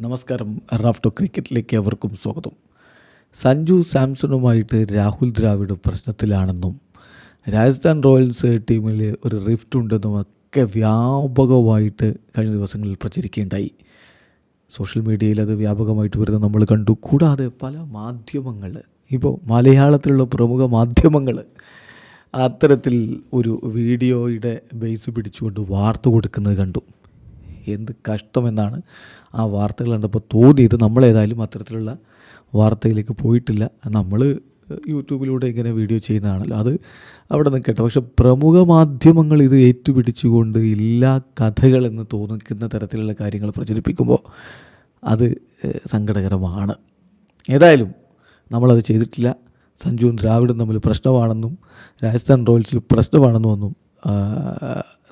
നമസ്കാരം. റാഫ്റ്റോ ക്രിക്കറ്റിലേക്ക് അവർക്കും സ്വാഗതം. സഞ്ജു സാംസണുമായിട്ട് രാഹുൽ ദ്രാവിഡ് പ്രശ്നത്തിലാണെന്നും രാജസ്ഥാൻ റോയൽസ് ടീമിൽ ഒരു റിഫ്റ്റ് ഉണ്ടെന്നും ഒക്കെ വ്യാപകമായിട്ട് കഴിഞ്ഞ ദിവസങ്ങളിൽ പ്രചരിക്കുകയുണ്ടായി. സോഷ്യൽ മീഡിയയിൽ അത് വ്യാപകമായിട്ട് വരുന്നത് നമ്മൾ കണ്ടു. കൂടാതെ പല മാധ്യമങ്ങൾ ഇപ്പോൾ മലയാളത്തിലുള്ള പ്രമുഖ മാധ്യമങ്ങൾ അത്തരത്തിൽ ഒരു വീഡിയോയുടെ ബേസ് പിടിച്ചുകൊണ്ട് വാർത്ത കൊടുക്കുന്നത് കണ്ടു. എന്ത് കഷ്ടമെന്നാണ് ആ വാർത്തകൾ കണ്ടപ്പോൾ തോന്നിയത്. നമ്മളേതായാലും അത്തരത്തിലുള്ള വാർത്തയിലേക്ക് പോയിട്ടില്ല. നമ്മൾ യൂട്യൂബിലൂടെ ഇങ്ങനെ വീഡിയോ ചെയ്യുന്നതാണല്ലോ. അത് അവിടെ നിൽക്കട്ടെ പക്ഷെ പ്രമുഖ മാധ്യമങ്ങൾ ഇത് ഏറ്റുപിടിച്ചുകൊണ്ട് ഇല്ലാ കഥകളെന്ന് തോന്നിക്കുന്ന തരത്തിലുള്ള കാര്യങ്ങൾ പ്രചരിപ്പിക്കുമ്പോൾ അത് സങ്കടകരമാണ്. ഏതായാലും നമ്മളത് ചെയ്തിട്ടില്ല. സഞ്ജുവും ദ്രാവിഡും തമ്മിൽ പ്രശ്നമാണെന്നും രാജസ്ഥാൻ റോയൽസിൽ പ്രശ്നമാണെന്നും ഒന്നും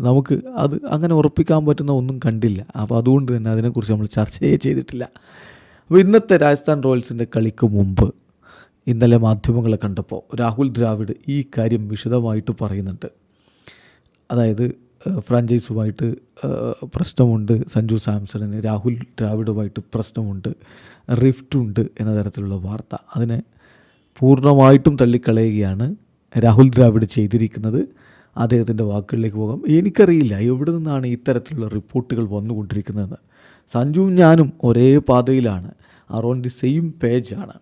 നമുക്ക് അത് അങ്ങനെ ഉറപ്പിക്കാൻ പറ്റുന്ന ഒന്നും കണ്ടില്ല. അപ്പോൾ അതുകൊണ്ട് തന്നെ അതിനെക്കുറിച്ച് നമ്മൾ ചർച്ചയേ ചെയ്തിട്ടില്ല. അപ്പോൾ ഇന്നത്തെ രാജസ്ഥാൻ റോയൽസിന്റെ കളിക്ക് മുമ്പ് ഇന്നലെ മാധ്യമങ്ങളെ കണ്ടപ്പോൾ രാഹുൽ ദ്രാവിഡ് ഈ കാര്യം വിശദമായിട്ട് പറയുന്നുണ്ട്. അതായത് ഫ്രാഞ്ചൈസുമായിട്ട് പ്രശ്നമുണ്ട്. സഞ്ജു സാംസണിന് രാഹുൽ ദ്രാവിഡുമായിട്ട് പ്രശ്നമുണ്ട്. റിഫ്റ്റ് ഉണ്ട് എന്ന തരത്തിലുള്ള വാർത്ത. അതിനെ പൂർണമായിട്ടും തള്ളിക്കളയുകയാണ് രാഹുൽ ദ്രാവിഡ് ചെയ്തിരിക്കുന്നത്. അദ്ദേഹത്തിന്റെ വാക്കുകളിലേക്ക് പോകാം. എനിക്കറിയില്ല എവിടെ നിന്നാണ് ഇത്തരത്തിലുള്ള റിപ്പോർട്ടുകൾ വന്നുകൊണ്ടിരിക്കുന്നതെന്ന്. സഞ്ജുവും ഞാനും ഒരേ പാതയിലാണ്. ആർ ദി സെയിം പേജാണ്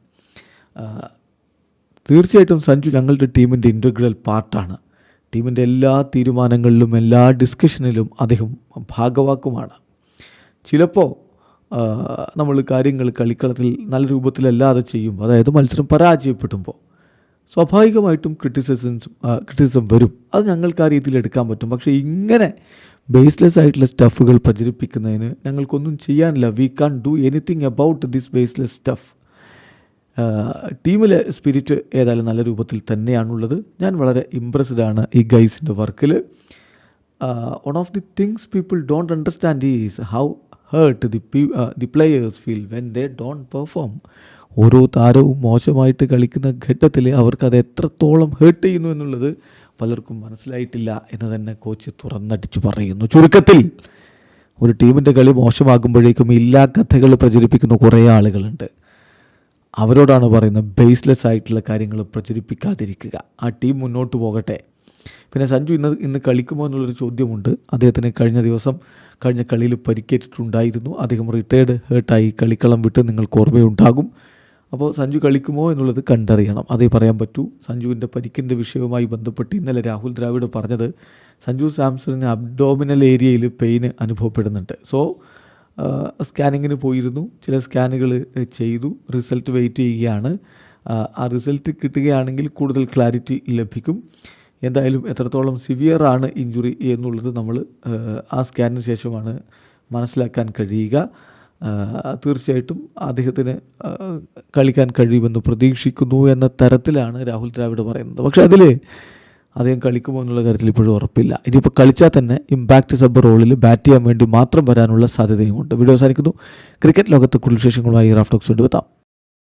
തീർച്ചയായിട്ടും സഞ്ജു ഞങ്ങളുടെ ടീമിന്റെ ഇന്റഗ്രൽ പാർട്ടാണ് ടീമിന്റെ എല്ലാ തീരുമാനങ്ങളിലും എല്ലാ ഡിസ്കഷനിലും അദ്ദേഹം ഭാഗവാക്കുമാണ്. ചിലപ്പോൾ നമ്മൾ കാര്യങ്ങൾ കളിക്കളത്തിൽ നല്ല രൂപത്തിലല്ലാതെ ചെയ്യും അതായത് മത്സരം പരാജയപ്പെടുമ്പോൾ സ്വാഭാവികമായിട്ടും ക്രിറ്റിസിസംസ് ക്രിറ്റിസിസം വരും. അത് ഞങ്ങൾക്ക് ആ രീതിയിൽ എടുക്കാൻ പറ്റും. പക്ഷേ ഇങ്ങനെ ബേസ്ലെസ് ആയിട്ടുള്ള സ്റ്റഫുകൾ പ്രചരിപ്പിക്കുന്നതിന് ഞങ്ങൾക്കൊന്നും ചെയ്യാനില്ല. We can't do anything about this baseless stuff ടീമിലെ സ്പിരിറ്റ് ഏതായാലും നല്ല രൂപത്തിൽ തന്നെയാണുള്ളത്. ഞാൻ വളരെ ഇമ്പ്രസ്ഡ് ആണ് ഈ ഗൈസിന്റെ വർക്കിൽ one of the things people don't understand is how hurt the the players feel when they don't perform ഓരോ താരവും മോശമായിട്ട് കളിക്കുന്ന ഘട്ടത്തിൽ അവർക്ക് അത് എത്രത്തോളം ഹേർട്ട് ചെയ്യുന്നു എന്നുള്ളത് പലർക്കും മനസ്സിലായിട്ടില്ല എന്ന് തന്നെ കോച്ച് തുറന്നടിച്ചു പറയുന്നു. ചുരുക്കത്തിൽ ഒരു ടീമിന്റെ കളി മോശമാകുമ്പോഴേക്കും ഇല്ലാ കഥകൾ പ്രചരിപ്പിക്കുന്ന കുറേ ആളുകളുണ്ട്. അവരോടാണ് പറയുന്നത് ബേസ്ലെസ് ആയിട്ടുള്ള കാര്യങ്ങൾ പ്രചരിപ്പിക്കാതിരിക്കുക. ആ ടീം മുന്നോട്ട് പോകട്ടെ. പിന്നെ സഞ്ജു ഇന്ന് ഇന്ന് കളിക്കുമോ എന്നുള്ളൊരു ചോദ്യമുണ്ട്. അദ്ദേഹത്തിന് കഴിഞ്ഞ ദിവസം കഴിഞ്ഞ കളിയിൽ പരിക്കേറ്റിട്ടുണ്ടായിരുന്നു. അദ്ദേഹം റിട്ടയർഡ് ഹേർട്ടായി കളിക്കളം വിട്ട് നിങ്ങൾക്ക് ഓർമ്മയുണ്ടാകും. അപ്പോൾ സഞ്ജു കളിക്കുമോ എന്നുള്ളത് കണ്ടറിയണം. അതേ പറയാൻ പറ്റൂ. സഞ്ജുവിന്റെ പരിക്കിന്റെ വിഷയവുമായി ബന്ധപ്പെട്ട് ഇന്നലെ രാഹുൽ ദ്രാവിഡ് പറഞ്ഞത് സഞ്ജു സാംസണിന് അബ്ഡോമിനൽ ഏരിയയിൽ പെയിന് അനുഭവപ്പെടുന്നുണ്ട്. സോ സ്കാനിങ്ങിന് പോയിരുന്നു. ചില സ്കാനുകൾ ചെയ്തു. റിസൾട്ട് വെയിറ്റ് ചെയ്യുകയാണ്. ആ, റിസൾട്ട് കിട്ടുകയാണെങ്കിൽ കൂടുതൽ ക്ലാരിറ്റി ലഭിക്കും. എന്തായാലും എത്രത്തോളം സിവിയർ ആണ് ഇഞ്ചുറി എന്നുള്ളത് നമ്മൾ ആ സ്കാനിന് ശേഷമാണ് മനസ്സിലാക്കാൻ കഴിയുക. തീർച്ചയായിട്ടും അദ്ദേഹത്തിന് കളിക്കാൻ കഴിയുമെന്ന് പ്രതീക്ഷിക്കുന്നു എന്ന തരത്തിലാണ് രാഹുൽ ദ്രാവിഡ് പറയുന്നത്. പക്ഷേ അതിൽ അദ്ദേഹം കളിക്കുമോ എന്നുള്ള കാര്യത്തിൽ ഇപ്പോഴും ഉറപ്പില്ല. ഇനിയിപ്പോൾ കളിച്ചാൽ തന്നെ ഇമ്പാക്റ്റ് സബ് റോളിൽ ബാറ്റ് ചെയ്യാൻ വേണ്ടി മാത്രം വരാനുള്ള സാധ്യതയുമുണ്ട്. വീഡിയോ അവസാനിക്കുന്നു. ക്രിക്കറ്റ് ലോകത്ത് കൂടുതൽ വിശേഷങ്ങളുമായി റാഫ്റ്റോക്സ് കൊണ്ടുവെത്താം